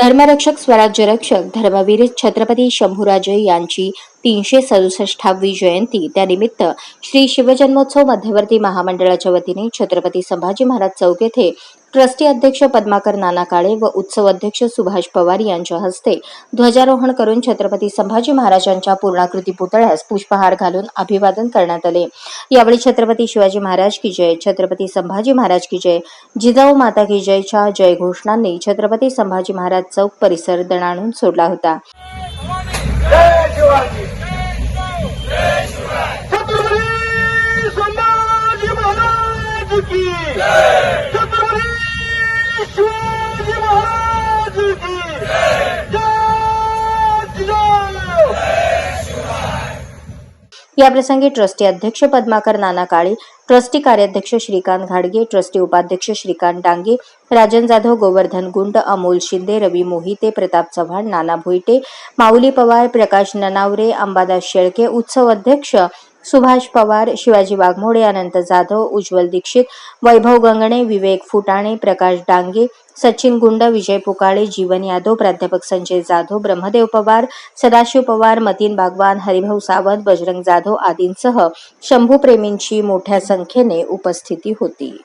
धर्मरक्षक स्वराज्य रक्षक धर्मवीर छत्रपती शंभूराजे यांची तीनशे सदुसष्टावी जयंती. त्यानिमित्त श्री शिवजन्मोत्सव मध्यवर्ती महामंडळाच्या वतीने छत्रपती संभाजी महाराज चौक येथे ट्रस्टी अध्यक्ष पद्माकर नाना काळे व उत्सव अध्यक्ष सुभाष पवार यांच्या हस्ते ध्वजारोहण करून छत्रपती संभाजी महाराजांच्या पूर्णाकृती पुतळ्यास पुष्पहार घालून अभिवादन करण्यात आले यावेळी छत्रपती शिवाजी महाराज की जय छत्रपती संभाजी महाराज की जय जिजाऊ माता की जयच्या जयघोषणांनी छत्रपती संभाजी महाराज चौक परिसर दणाणून सोडला होता की शिवाजी महाराज की याप्रसंगी ट्रस्टी अध्यक्ष पद्माकर नाना काळे ट्रस्टी कार्याध्यक्ष श्रीकांत घाडगे ट्रस्टी उपाध्यक्ष श्रीकांत डांगे राजन जाधव गोवर्धन गुंड अमोल शिंदे रवी मोहिते प्रताप चव्हाण नाना भोईटे माऊली पवार प्रकाश ननावरे अंबादास शेळके उत्सव अध्यक्ष सुभाष पवार शिवाजी वाघमोडे अनंत जाधव उज्ज्वल दीक्षित वैभव गंगणे विवेक फुटाणे प्रकाश डांगे सचिन गुंड विजय पुकाळे जीवन यादव प्राध्यापक संजय जाधव ब्रह्मदेव पवार सदाशिव पवार मतीन बागवान हरिभाऊ सावंत बजरंग जाधव आदींसह शंभूप्रेमींची मोठ्या संख्येने उपस्थिती होती.